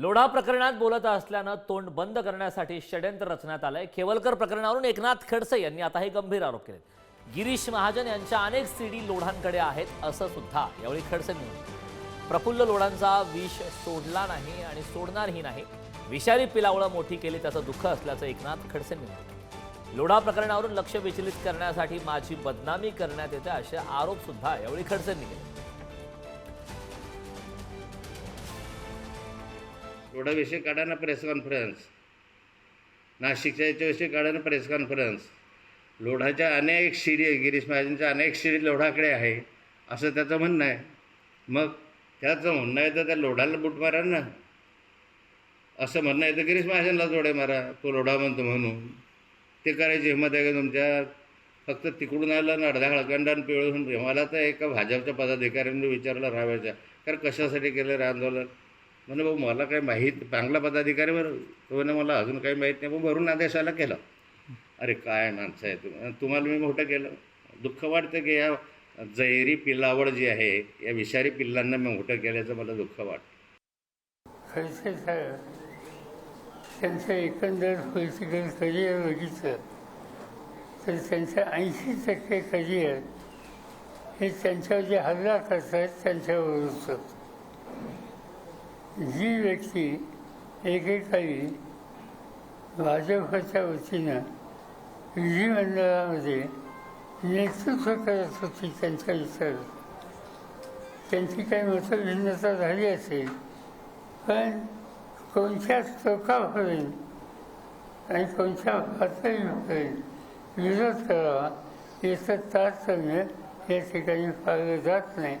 लोढा प्रकरणात बोलत असल्यानं तोंड बंद करण्यासाठी षड्यंत्र रचण्यात आलंय. खेवलकर प्रकरणावरून एकनाथ खडसे यांनी आता हे गंभीर आरोप केले गिरीश महाजन यांच्या अनेक सीडी लोढांकडे आहेत असं सुद्धा यावेळी खडसेंनी प्रफुल्ल लोढांचा विष सोडला नाही आणि सोडणारही नाही. विषारी पिलावळं मोठी केली त्याचं दुःख असल्याचं एकनाथ खडसेंनी म्हटलं लोढा प्रकरणावरून लक्ष विचलित करण्यासाठी माझी बदनामी करण्यात येते असे आरोप सुद्धा यावेळी खडसेंनी केले. लोढाविषयी काढा ना प्रेस कॉन्फरन्स. नाशिकच्या याच्याविषयी काढा ना प्रेस कॉन्फरन्स. लोढाच्या अनेक शिडी आहे गिरीश महाजनच्या अनेक शिडी लोढाकडे आहे असं त्याचं म्हणणं आहे. मग त्याचं म्हणणं आहे तर त्या लोढाला बूट मारा ना. असं म्हणणं आहे तर गिरीश महाजनला जोडे मारा तो लोढा म्हणतो म्हणून. ते करायची हिंमत आहे का तुमच्या? फक्त तिकडून आलं ना अर्धा हळकंडान पिळून मला तर एका भाजपच्या पदाधिकाऱ्यांनी विचारलं राहायच्या कारण कशासाठी केलं रे आंदोलन? म्हणे भाऊ मला काही माहीत चांगला पदाधिकारी बरं तो म्हणे मला अजून काही माहीत नाही भाऊ भरून आदेशाला केलं. अरे काय माणसं आहे तुम्ही तुम्हाला मी मोठं केलं. दुःख वाटतं की या जैरी पिल्लावड जी आहे या विषारी पिल्लांना मी मोठं केल्याचं मला दुःख वाटतं. खडसे साहेब त्यांचं एकंदर पोलिटिकल करिअर बघितलं तर त्यांचं ऐंशी टक्के करिअर हे त्यांच्यावर जे हल्ला करतात त्यांच्यावर होतं जी व्यक्ती एकेकाळी भाजपच्या वतीनं विधिमंडळामध्ये नेतृत्व करत होती त्यांच्या विचार त्यांची काही मतभिन्नता झाली असेल पण कोणत्या टोकापर्यंत आणि कोणत्या पातळीपर्यंत विरोध करावा याचं तारतम्य या ठिकाणी पाळलं जात नाही.